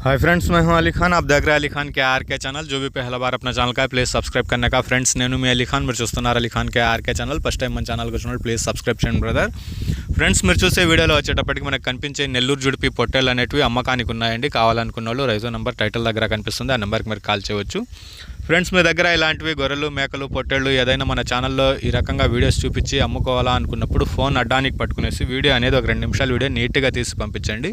Hi friends मैं हूं अली खान आप देख रहे हैं अली खान के आर के चैनल जो भी पहला बार अपना ఛానల్ का ప్లీజ్ సబ్స్క్రైబ్ करने का ఫ్రెండ్స్ నేను మీ అలీ ఖాన్ మీరు చూస్తున్నారు Ali Khan K RK channel first time మన ఛానల్కి వచ్చినప్పుడు ప్లీజ్ సబ్స్క్రైబ్ చేయండి బ్రదర్ ఫ్రెండ్స్ మీరు చూసే వీడియోలో వచ్చేటప్పటికి మనకు కనిపించే నెల్లూరు జుడిపి పొట్టేలు అనేటివి అమ్మకానికి ఉన్నాయండి కావాలనుకున్న వాళ్ళు రైతు నెంబర్ టైటిల్ దగ్గర కనిపిస్తుంది ఆ నెంబర్కి మీరు కాల్ చేయవచ్చు ఫ్రెండ్స్ మీ దగ్గర ఇలాంటివి గొర్రెలు మేకలు పొట్టేళ్ళు ఏదైనా మన ఛానల్లో ఈ రకంగా వీడియోస్ చూపించి అమ్ముకోవాలా అనుకున్నప్పుడు ఫోన్ అడ్డానికి పట్టుకునేసి వీడియో అనేది ఒక రెండు నిమిషాలు వీడియో నీట్గా తీసి పంపించండి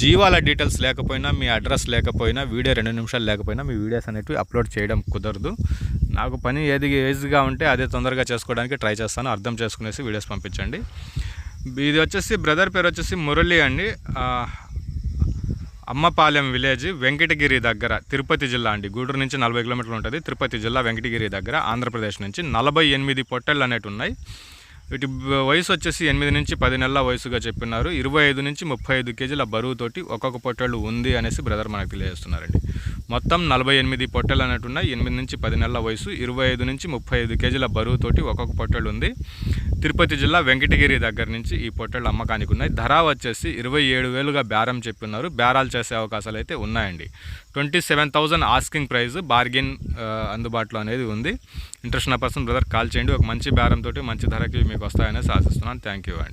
జీవాల డీటెయిల్స్ లేకపోయినా మీ అడ్రస్ లేకపోయినా వీడియో రెండు నిమిషాలు లేకపోయినా మీ వీడియోస్ అనేవి అప్లోడ్ చేయడం కుదరదు. నాకు పని ఏది ఏజ్గా ఉంటే అదే తొందరగా చేసుకోవడానికి ట్రై చేస్తాను. అర్థం చేసుకునేసి వీడియోస్ పంపించండి. ఇది వచ్చేసి బ్రదర్ పేరు వచ్చేసి మురళి అండి. అమ్మపాలెం విలేజ్ వెంకటగిరి దగ్గర తిరుపతి జిల్లా అండి. గూడూరు నుంచి నలభై కిలోమీటర్లు ఉంటుంది. తిరుపతి జిల్లా వెంకటగిరి దగ్గర ఆంధ్రప్రదేశ్ నుంచి నలభై ఎనిమిది పొట్టెళ్ళు అనేవి ఉన్నాయి. వీటి వయసు వచ్చేసి ఎనిమిది నుంచి పది నెలల వయసుగా చెప్పినారు. ఇరవై ఐదు నుంచి ముప్పై ఐదు కేజీల బరువుతోటి ఒక్కొక్క పొట్టెలు ఉంది అనేసి బ్రదర్ మనకు తెలియజేస్తున్నారండి. మొత్తం నలభై ఎనిమిది పొట్టెలు అన్నట్టున్నాయి ఎనిమిది నుంచి పది నెలల వయసు ఇరవై ఐదు నుంచి ముప్పై ఐదు కేజీల బరువుతోటి ఒక్కొక్క పొట్టెలు ఉంది. తిరుపతి జిల్లా వెంకటగిరి దగ్గర నుంచి ఈ పొట్టెలు అమ్మకానికి ఉన్నాయి. ధర వచ్చేసి ఇరవై ఏడు వేలుగా బేరం చెప్పిన్నారు బేరాలు చేసే అవకాశాలు అయితే ఉన్నాయండి. Twenty seven thousand asking price bargain అందుబాటులో అనేది ఉంది. ఇంట్రెస్ట్ ఉన్న పర్సన్ బ్రదర్ కాల్ చేయండి. ఒక మంచి బేరంతో మంచి ధరకి మీకు వస్తాయనేసి ఆశిస్తున్నాను. థ్యాంక్ యూ అండి.